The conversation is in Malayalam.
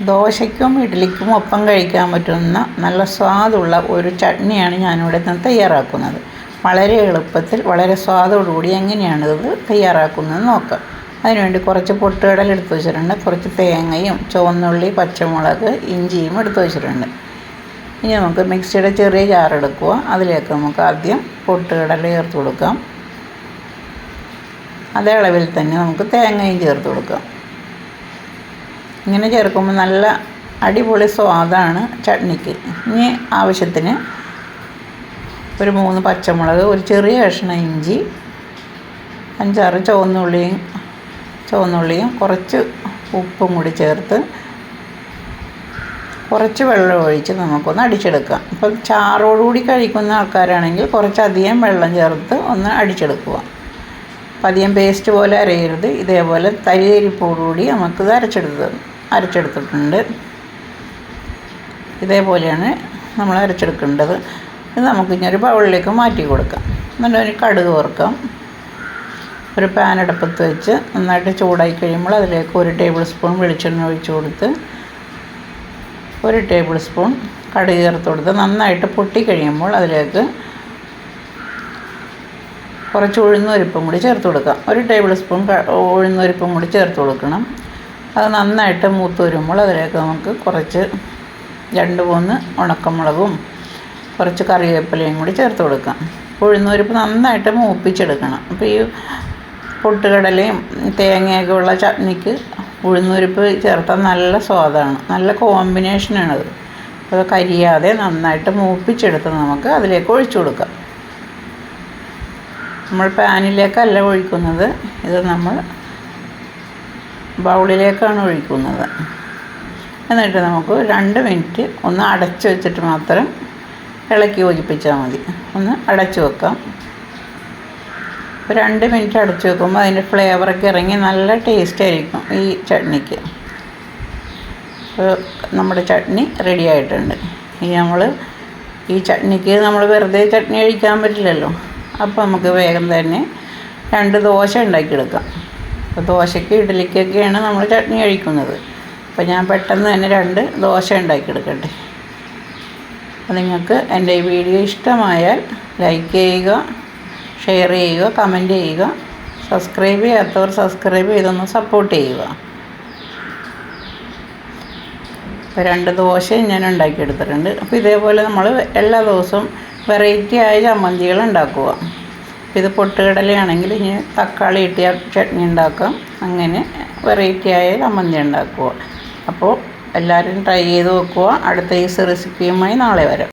ദോശയ്ക്കും ഇഡ്ഡലിക്കും ഒപ്പം കഴിക്കാൻ പറ്റുന്ന നല്ല സ്വാദുള്ള ഒരു ചട്നിയാണ് ഞാനിവിടെ നിന്ന് തയ്യാറാക്കുന്നത്. വളരെ എളുപ്പത്തിൽ വളരെ സ്വാദോടുകൂടി എങ്ങനെയാണിത് തയ്യാറാക്കുന്നത് നോക്കാം. അതിനുവേണ്ടി കുറച്ച് പൊട്ടുകടൽ എടുത്ത് വെച്ചിട്ടുണ്ട്. കുറച്ച് തേങ്ങയും ചുവന്നുള്ളി പച്ചമുളക് ഇഞ്ചിയും എടുത്ത് വെച്ചിട്ടുണ്ട്. ഇനി നമുക്ക് മിക്സിയുടെ ചെറിയ ജാറെടുക്കുക അതിലേക്ക് നമുക്ക് ആദ്യം പൊട്ടുകടൽ ചേർത്ത് കൊടുക്കാം. അതേ അളവിൽ തന്നെ നമുക്ക് തേങ്ങയും ചേർത്ത് കൊടുക്കാം. ഇങ്ങനെ ചേർക്കുമ്പോൾ നല്ല അടിപൊളി സ്വാദാണ് ചട്നിക്ക്. ഇനി ആവശ്യത്തിന് ഒരു മൂന്ന് പച്ചമുളക് ഒരു ചെറിയ കഷ്ണം ഇഞ്ചി അഞ്ചാറ് ചുവന്നുള്ളിയും ചുവന്നുള്ളിയും കുറച്ച് ഉപ്പും കൂടി ചേർത്ത് കുറച്ച് വെള്ളം ഒഴിച്ച് നമുക്കൊന്ന് അടിച്ചെടുക്കാം. ഇപ്പം ചാറോടുകൂടി കഴിക്കുന്ന ആൾക്കാരാണെങ്കിൽ കുറച്ചധികം വെള്ളം ചേർത്ത് ഒന്ന് അടിച്ചെടുക്കുക. അപ്പം അധികം പേസ്റ്റ് പോലെ അരയരുത്. ഇതേപോലെ തരിതരിപ്പോടുകൂടി നമുക്കിത് അരച്ചെടുത്ത് അരച്ചെടുത്തിട്ടുണ്ട്. ഇതേപോലെയാണ് നമ്മൾ അരച്ചെടുക്കേണ്ടത്. ഇത് നമുക്ക് ഇനി ഒരു ബൗളിലേക്ക് മാറ്റി കൊടുക്കാം. എന്നിട്ട് ഒരു കടുക് വറുക്കാം. ഒരു പാൻ അടുപ്പത്ത് വെച്ച് നന്നായിട്ട് ചൂടായി കഴിയുമ്പോൾ അതിലേക്ക് ഒരു ടേബിൾ സ്പൂൺ വെളിച്ചെണ്ണ ഒഴിച്ചു കൊടുത്ത് ഒരു ടേബിൾ സ്പൂൺ കടുക് ചേർത്ത് കൊടുത്ത് നന്നായിട്ട് പൊട്ടി കഴിയുമ്പോൾ അതിലേക്ക് കുറച്ച് ഉഴുന്നൊരിപ്പും കൂടി ചേർത്ത് കൊടുക്കാം. ഒരു ടേബിൾ സ്പൂൺ ഉഴുന്നൊരിപ്പും കൂടി ചേർത്ത് കൊടുക്കണം. അത് നന്നായിട്ട് മൂത്ത് വരുമ്പോൾ അതിലേക്ക് നമുക്ക് കുറച്ച് രണ്ട് മൂന്ന് ഉണക്കമുളകും കുറച്ച് കറിവേപ്പിലയും കൂടി ചേർത്ത് കൊടുക്കാം. ഉഴുന്നുപരിപ്പ് നന്നായിട്ട് മൂപ്പിച്ചെടുക്കണം. അപ്പോൾ ഈ പൊട്ടുകടലയും തേങ്ങയൊക്കെ ഉള്ള ചട്നിക്ക് ഉഴുന്നൂരിപ്പ് ചേർത്താൽ നല്ല സ്വാദാണ്. നല്ല കോമ്പിനേഷനാണത്. അത് കരിയാതെ നന്നായിട്ട് മൂപ്പിച്ചെടുത്ത് നമുക്ക് അതിലേക്ക് ഒഴിച്ചു കൊടുക്കാം. നമ്മൾ പാനിലേക്കല്ല ഒഴിക്കുന്നത്. ഇത് നമ്മൾ ബൗളിലേക്കാണ് ഒഴിക്കുന്നത്. എന്നിട്ട് നമുക്ക് രണ്ട് മിനിറ്റ് ഒന്ന് അടച്ചു വെച്ചിട്ട് മാത്രം ഇളക്കി യോജിപ്പിച്ചാൽ മതി. ഒന്ന് അടച്ചു വെക്കാം. രണ്ട് മിനിറ്റ് അടച്ചു വെക്കുമ്പോൾ അതിന്റെ ഫ്ലേവറൊക്കെ ഇറങ്ങി നല്ല ടേസ്റ്റ് ആയിരിക്കും ഈ ചട്നിക്ക്. നമ്മുടെ ചട്നി റെഡി ആയിട്ടുണ്ട്. ഇനി നമ്മൾ ഈ ചട്നിക്ക് നമ്മൾ വെറുതെ ചട്നി കഴിക്കാൻ പറ്റില്ലല്ലോ. അപ്പോൾ നമുക്ക് വേഗം തന്നെ രണ്ട് ദോശ ഉണ്ടാക്കിയെടുക്കാം. അപ്പോൾ ദോശയ്ക്ക് ഇഡ്ഡലിക്കൊക്കെയാണ് നമ്മൾ ചട്നി കഴിക്കുന്നത്. അപ്പോൾ ഞാൻ പെട്ടെന്ന് തന്നെ രണ്ട് ദോശ ഉണ്ടാക്കിയെടുക്കട്ടെ. അപ്പോൾ നിങ്ങൾക്ക് എന്റെ ഈ വീഡിയോ ഇഷ്ടമായാൽ ലൈക്ക് ചെയ്യുക ഷെയർ ചെയ്യുക കമന്റ് ചെയ്യുക സബ്സ്ക്രൈബ് ചെയ്യാത്തവർ സബ്സ്ക്രൈബ് ചെയ്തൊന്ന് സപ്പോർട്ട് ചെയ്യുക. ഇപ്പോൾ രണ്ട് ദോശയും ഞാൻ ഉണ്ടാക്കിയെടുത്തിട്ടുണ്ട്. അപ്പോൾ ഇതേപോലെ നമ്മൾ എല്ലാ ദിവസവും വെറൈറ്റി ആയ ചമ്മന്തികൾ ഉണ്ടാക്കുക. അപ്പോൾ ഇത് പൊട്ടുകടലയാണെങ്കിൽ ഇനി തക്കാളി ഇട്ടിയ ചട്നി ഉണ്ടാക്കാം. അങ്ങനെ വെറൈറ്റി ആയ ചമ്മന്തി ഉണ്ടാക്കുക. അപ്പോൾ എല്ലാവരും ട്രൈ ചെയ്ത് നോക്കുക. അടുത്ത ഈസ് റെസിപ്പിയുമായി നാളെ വരാം.